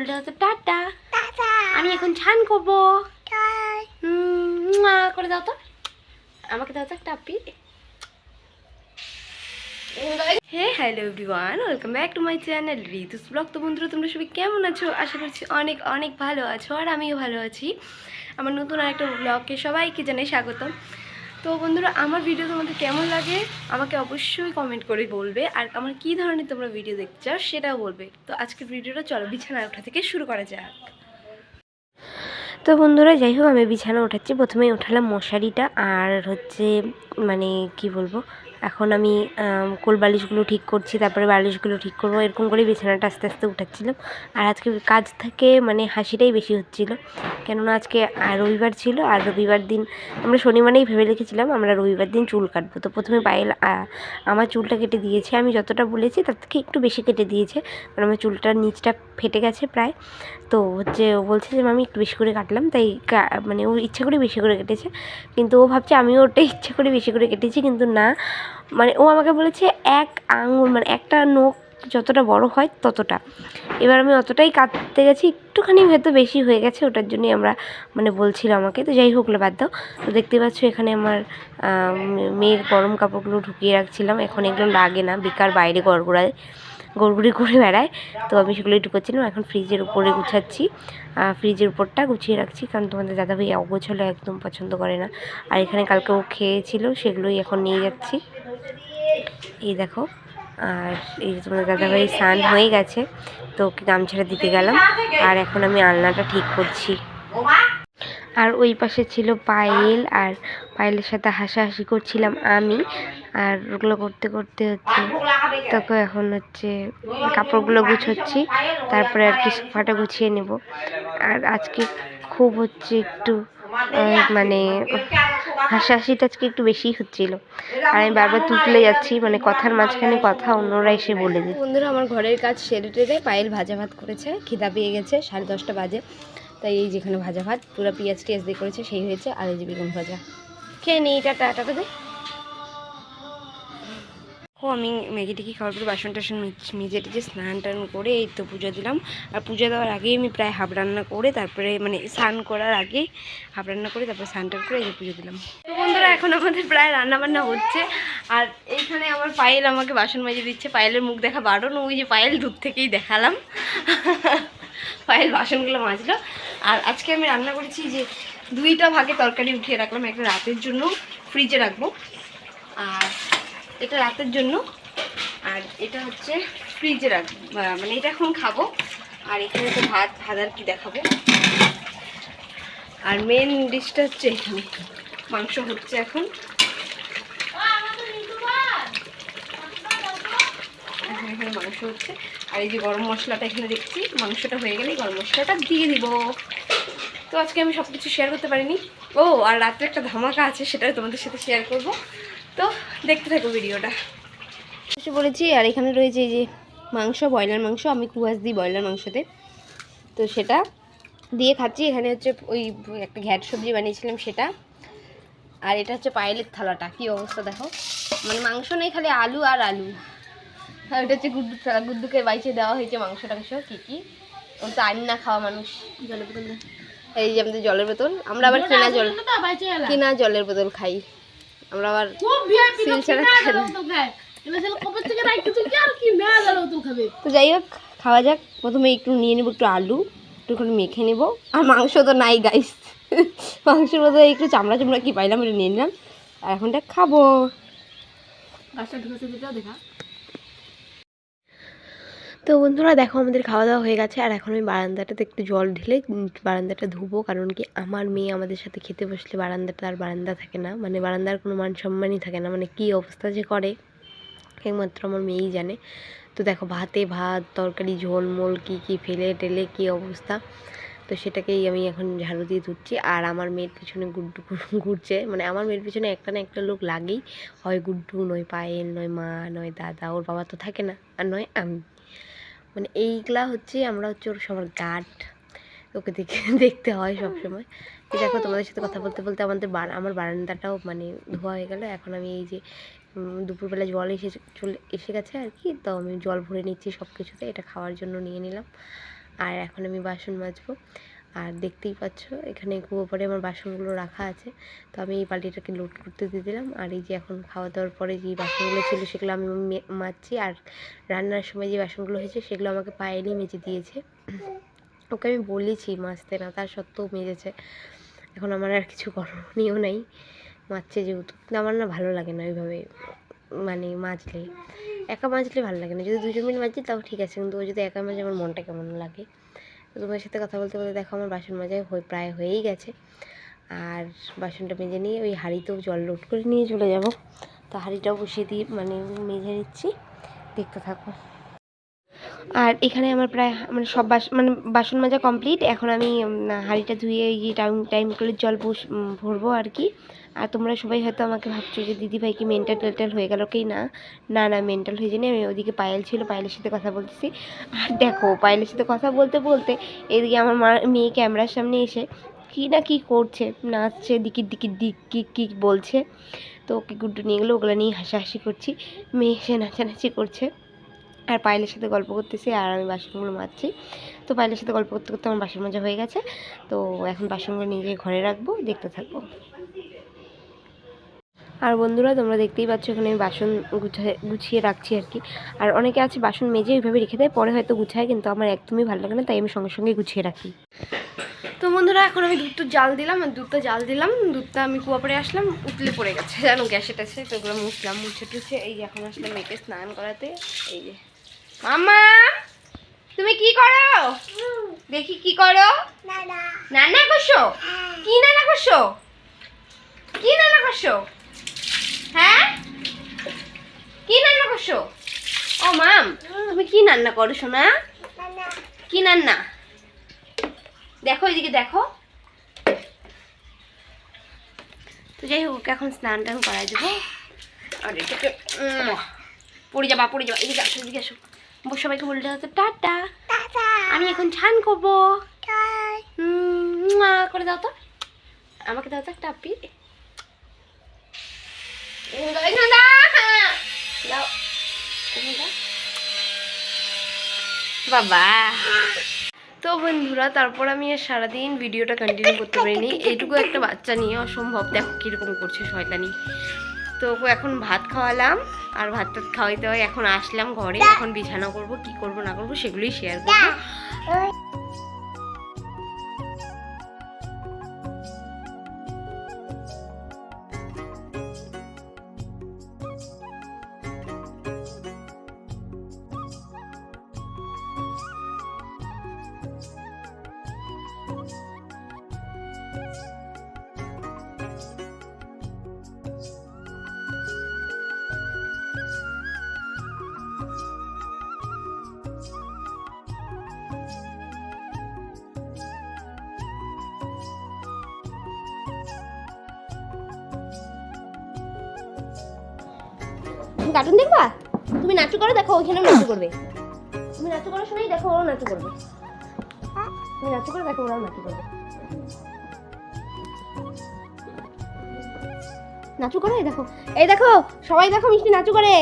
বলতে হতো টাটা। আমি এখন ছান করব। করে দাও তো। আমাকে দাও তো একটা আপি। Hey hello everyone welcome back to my channel Ritu's blog. তো বন্ধুরা তোমরা সবাই কেমন আছো? আশা করছি অনেক অনেক ভালো আছো আর আমিও ভালো আছি। আমার নতুন আরেকটা ব্লগকে সবাইকে জানাই স্বাগতম। তো বন্ধুরা, আমার ভিডিও তোমাদের কেমন লাগে? আমাকে অবশ্যই কমেন্ট করে বলবে। আর আমার কী ধরনের তোমরা ভিডিও দেখতে চাও সেটাও বলবে। তো আজকের ভিডিওটা চলো বিছানায় ওঠা থেকে শুরু করা যাক। তো বন্ধুরা যাই হোক আমি বিছানা ওঠাচ্ছি প্রথমেই ওঠালাম মশারিটা আর হচ্ছে মানে কি বলব এখন আমি কোল বালিশগুলো ঠিক করছি তারপরে বালিশগুলো ঠিক করব এরকম করে বিছানাটা আস্তে আস্তে উঠাচ্ছিলাম। আর আজকে কাজ থেকে মানে হাসিটাই বেশি হচ্ছিল। কেননা আজকে আহ, রবিবার ছিল আর রবিবার দিন আমরা শনিবারেই ভেবে রেখেছিলাম আমরা রবিবার দিন চুল কাটবো। তো প্রথমে পায়েল আমার চুলটা কেটে দিয়েছে। আমি যতটা বলেছি তার থেকে একটু বেশি কেটে দিয়েছে। কারণ আমার চুলটার নিচটা ফেটে গেছে প্রায়। তো হচ্ছে ও বলছে যে আমি একটু বেশি করে কাটলাম। তাই মানে ও ইচ্ছে করে বেশি করে কেটেছে। কিন্তু ও ভাবছে আমিও ওটা ইচ্ছে করে বেশি করে কেটেছি, কিন্তু না। মানে ও আমাকে বলেছে, এক আঙুল মানে একটা নখ যতটা বড় হয় ততটা। এবার আমি অতটাই কাটতে গেছি, একটুখানি হয়তো বেশি হয়ে গেছে, ওটার জন্যই আমরা মানে বলছিল আমাকে। তো যাই হোক না বাদ দাও। তো দেখতে পাচ্ছ, এখানে আমার মেয়ের গরম কাপড়গুলো ঢুকিয়ে রাখছিলাম। এখন এগুলো লাগে না, বেকার বাইরে গড়গড়ায়। গড়গুড়ি করে বেড়ায়। তো আমি সেগুলো একটু করছিলাম এখন ফ্রিজের উপরে গুছাচ্ছি। ফ্রিজের উপরটা গুছিয়ে রাখছি, কারণ তোমাদের দাদাভাই অগোছালো একদম পছন্দ করে না। আর এখানে কালকে ও খেয়েছিল, সেগুলোই এখন নিয়ে যাচ্ছি। এই দেখো, আর এই যে তোমাদের দাদাভাই স্নান হয়ে গেছে, তো ওকে গামছাটা দিতে গেলাম। আর এখন আমি আলনাটা ঠিক করছি। আর ওই পাশে ছিল পায়েল, আর পায়েলের সাথে হাসাহাসি করছিলাম আমি। আর ওগুলো করতে করতে হচ্ছে তখন এখন হচ্ছে কাপড়গুলো গুছোচ্ছি, তারপরে আর কি সোফাটা গুছিয়ে নেব। আর আজকে খুব হচ্ছে একটু মানে হাসাহাসিটা আজকে একটু বেশিই হচ্ছিল। আর আমি বারবার তুতলে যাচ্ছি মানে কথার মাঝখানে কথা অন্যরা এসে বলে দিচ্ছে। বন্ধুরা, আমার ঘরের কাজ সেরে টেরে পায়েল ভাজা ভাত করেছে, খিদা পেয়ে গেছে, সাড়ে দশটা বাজে। তাই এই যেখানে ভাজা ভাত, পুরো পেঁয়াজ টিয়াজ দিয়ে করেছে, সেই হয়েছে আর এই যে বেগুন ভাজা। খেয়ে নিই টাটা টাটা দে। ও আমি ম্যাগি টেগি খাওয়ার পরে বাসন টাসন মিজ- টেজে স্নান টান করে এই তো পুজো দিলাম। আর পুজো দেওয়ার আগেই আমি প্রায় হাফ রান্না করে তারপরে মানে স্নান করার আগে হাফ রান্না করে তারপরে স্নান টান করে এই যে পুজো দিলাম। তো বন্ধুরা, এখন আমাদের প্রায় রান্না বান্না হচ্ছে। আর এইখানে আমার পায়েল আমাকে বাসন মেজে দিচ্ছে। পায়েলের মুখ দেখা বারণ, ওই যে পায়েল দূর থেকেই দেখালাম। পায়েল বাসনগুলো মাজলো। আর আজকে আমি রান্না করেছি যে দুইটা ভাগে তরকারি উঠিয়ে রাখলাম, একটা রাতের জন্য ফ্রিজে রাখব। আর এটা রাতের জন্য। আর এটা হচ্ছে ফ্রিজে রাখব মানে এটা এখন খাব। আর এখানে তো ভাত ভাত আর কি দেখাবো? আর মেন ডিশটা হচ্ছে এখানে। মাংস হচ্ছে এখন। এখন এখানে মাংস হচ্ছে। আর এই যে গরম মশলাটা এখানে দেখছি, মাংসটা হয়ে গেলেই গরম মশলাটা দিয়ে দিব। তো আজকে আমি সব কিছু শেয়ার করতে পারিনি। ও, আর রাত্রে একটা ধামাকা আছে সেটা তোমাদের সাথে শেয়ার করব। তো দেখতে থাকো ভিডিওটা। এসে বলেছি আর এখানে রয়েছে এই যে মাংস ব্রয়লার মাংস আমি কুয়াশ দিই ব্রয়লার মাংসতে। তো সেটা দিয়ে খাচ্ছি এখানে হচ্ছে ওই একটা ঘ্যাট সবজি বানিয়েছিলাম সেটা। আর এটা হচ্ছে পায়েলের থালাটা কী অবস্থা দেখো। মানে মাংস নেই খালি আলু আর আলু। আর এটা হচ্ছে গুড্ডু থালা গুড্ডুকে বাইচে দেওয়া হয়েছে মাংস টাংস কী কী? ও তো আইন না খাওয়া মানুষ। জলের বোতল এই যে আমাদের জলের বোতল আমরা আবার কেনা জল কিনা জলের বোতল খাই। আমরা আবার সিল ছাড়া। তো যাই হোক খাওয়া যাক। প্রথমে একটু নিয়ে নেব একটু আলু একটুখানি মেখে নেব। আর মাংস তো নাই গাইস মাংসের মধ্যে একটু চামড়া চামড়া কি পাইলাম এটা নিয়ে নিলাম। আর এখনটা খাব। তো বন্ধুরা দেখো আমাদের খাওয়া দাওয়া হয়ে গেছে। আর এখন আমি বারান্দাটাতে একটু জল ঢেলে বারান্দাটা ধুবো। কারণ কি আমার মেয়ে আমাদের সাথে খেতে বসলে বারান্দাটা আর বারান্দা থাকে না। মানে বারান্দার কোনো মান সম্মানই থাকে না। মানে কী অবস্থা যে করে, একমাত্র আমার মেয়েই জানে। তো দেখো ভাতে ভাত, তরকারি ঝোল মোল কী কী ফেলে টেলে কী অবস্থা। তো সেটাকেই আমি এখন ঝাড়ু দিয়ে ধুচ্ছি। আর আমার মেয়ের পিছনে গুড্ডু ঘুরছে। মানে আমার মেয়ের পিছনে একটা না একটা লোক লাগেই। হয় গুড্ডু, নয় পায়েল, নয় মা, নয় দাদা। ওর বাবা তো থাকে না, আর নয় আমি। মানে এইগুলা হচ্ছে আমরা হচ্ছে ওর সবার গার্ড ওকে দেখে দেখতে হয় সবসময়। তো দেখো তোমাদের সাথে কথা বলতে বলতে আমাদের আমার বারান্দাটাও মানে ধোয়া হয়ে গেল। এখন আমি এই যে দুপুরবেলা জল এসে চলে, এসে গেছে আর কি। তো আমি জল ভরে নিচ্ছি সব কিছুতে এটা খাওয়ার জন্য নিয়ে নিলাম। আর এখন আমি বাসন মাজবো। আর দেখতেই পাচ্ছ, এখানে কুয়ো পরে আমার বাসনগুলো রাখা আছে। তো আমি এই বালতিটাকে লোড করতে দিয়ে দিলাম। আর এই যে এখন খাওয়া দাওয়ার পরে যে বাসনগুলো ছিল সেগুলো আমি মাজছি। আর রান্নার সময় যে বাসনগুলো হয়েছে সেগুলো আমাকে পায়েলই মেজে দিয়েছে। ওকে আমি বলেছি মাজতে না, তার সত্ত্বেও মেজেছে। এখন আমার আর কিছু করণীয় নাই, মাজছে যেহেতু। কিন্তু আমার না ভালো লাগে না ওইভাবে মানে মাজলে। একা মাজলে ভালো লাগে না। যদি দুজন মিলে মাজছি তাও ঠিক আছে, কিন্তু ও যদি একা মাজে আমার মনটা কেমন লাগে? তো তোমার সাথে কথা বলতে বলতে দেখো আমার বাসন মাজায় হয়ে প্রায় হয়েই গেছে। আর বাসনটা মেজে নিয়ে ওই হাঁড়িতেও জল লোড করে নিয়ে চলে যাব। তো হাঁড়িটাও বসিয়ে দিয়ে মানে মেজে নিচ্ছি। দেখতে থাকো। আর এখানে আমার প্রায় মানে সব বাস মানে বাসন মাজা কমপ্লিট। এখন আমি হাঁড়িটা ধুয়ে গিয়ে টাইম টাইম করে জল বস ভরবো আর কি। আর তোমরা সবাই হয়তো আমাকে ভাবছ যে দিদিভাই কি মেন্টাল টেন্টাল হয়ে গেল কি না? না না মেন্টাল হয়ে যায়নি। আমি ওদিকে পায়েল ছিল, পায়েলের সাথে কথা বলতেছি। আর দেখো, পায়েলের সাথে কথা বলতে বলতে এদিকে আমার মা, মেয়ে ক্যামেরার সামনে এসে কী না কী করছে, নাচছে, দিকির দিকির দিক কি কী বলছে। তো ওকে গুড্ডু নিয়ে গেলো, ওগুলো নিয়ে হাসাহাসি করছি। মেয়ে এসে নাচানাচি করছে। আর পায়েলের সাথে গল্প করতেছি, আর আমি বাসনগুলো মাজছি। তো পায়েলের সাথে গল্প করতে করতে আমার বাসন মাজা হয়ে গেছে। তো এখন বাসনগুলো নিয়ে ঘরে রাখব, দেখতে থাকব। আর বন্ধুরা তোমরা দেখতেই পাচ্ছ এখানে আমি বাসন গুছায় গুছিয়ে রাখছি আর কি। আর অনেকে আছে বাসন মেজে ওইভাবে রেখে দেয় পরে হয়তো গুছায় কিন্তু আমার একদমই ভালো লাগে না তাই আমি সঙ্গে সঙ্গে গুছিয়ে রাখি। তো বন্ধুরা এখন আমি দুধটা জাল দিলাম আর দুধটা জাল দিলাম দুধটা আমি কুয়া পরে আসলাম উতলে পড়ে গেছে জানো গ্যাসে ট্যাসে তো ওগুলো মুছলাম মুছে টুছে এই যে এখন আসলাম মেয়েকে স্নান করাতে এই যে। মামা তুমি কি করো? দেখি কি করো। নানা। করছ কি নানা করছ কি নানা করছ হ্যাঁ? কি রান্না করছ? ও মাম তুমি কি রান্না করো কি রান্না? দেখো এদিকে দেখো। তো যাই হোক এখন স্নান টান করাই দেবো। আর এটাকে পড়ে যাবা পড়ে যাবা। এদিকে আসো এদিকে আসো। বউ সবাইকে টাটা। আমি এখন ছান করব। করে দাও তো। আমাকে দাও তো একটা আপি এখানে দাও, এখানে দাও, হ্যাঁ। দাও এখানে দাও। বাবা। তো বন্ধুরা, তারপর আমি আর সারাদিন ভিডিওটা কন্টিনিউ করতে পারিনি। এইটুকু একটা বাচ্চা নিয়ে অসম্ভব। দেখো কীরকম করছে শয়তানি। তো এখন ভাত খাওয়ালাম আর ভাত টাত খাওয়াইতে হয়। এখন আসলাম ঘরে। এখন বিছানা করব, কি করব না করব সেগুলোই শেয়ার করব। তুমি কার্টুন দেখবা? তুমি নাচু করো, দেখো ওইখানেও নাচু করবে। তুমি নাচু করো শুনেই দেখো, ওরাও নাচু করবে। তুমি নাচু করো, দেখো ওরাও নাচু করবে। নাচু করো এই দেখো। এই দেখো, সবাই দেখো মিষ্টি নাচু করে।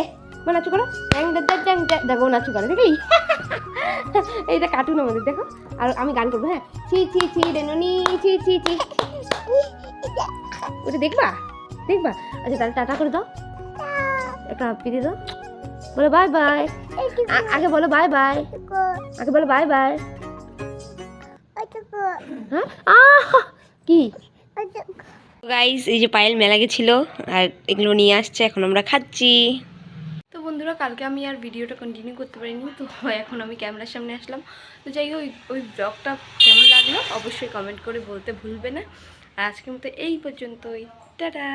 মা নাচু করো। ড্যাং ড্যাং। দেখো নাচু করে দেখি এইটা কার্টুন আমাদের, দেখো। আর আমি গান করব হ্যাঁ? ছি ছি ছি, রেনুনি, ছি ছি ছি। ওটা দেখবা? দেখবা? আচ্ছা তাহলে টাটা করে দাও। একটা হাপ্পি দাও বলো বাই বাই। আগে বলো বাই বাই। আগে বলো বাই বাই। হ্যাঁ? কি? গাইস এই যে পায়েল মেলা গেছিল আর এগুলো নিয়ে আসছে এখন আমরা খাচ্ছি। তো বন্ধুরা কালকে আমি আর ভিডিওটা কন্টিনিউ করতে পারিনি তো এখন আমি ক্যামেরার সামনে আসলাম। তো যাই হোক ওই ওই ব্লগটা কেমন লাগল অবশ্যই কমেন্ট করে বলতে ভুলবে না। আর আজকের মতো এই পর্যন্তই। টাটা!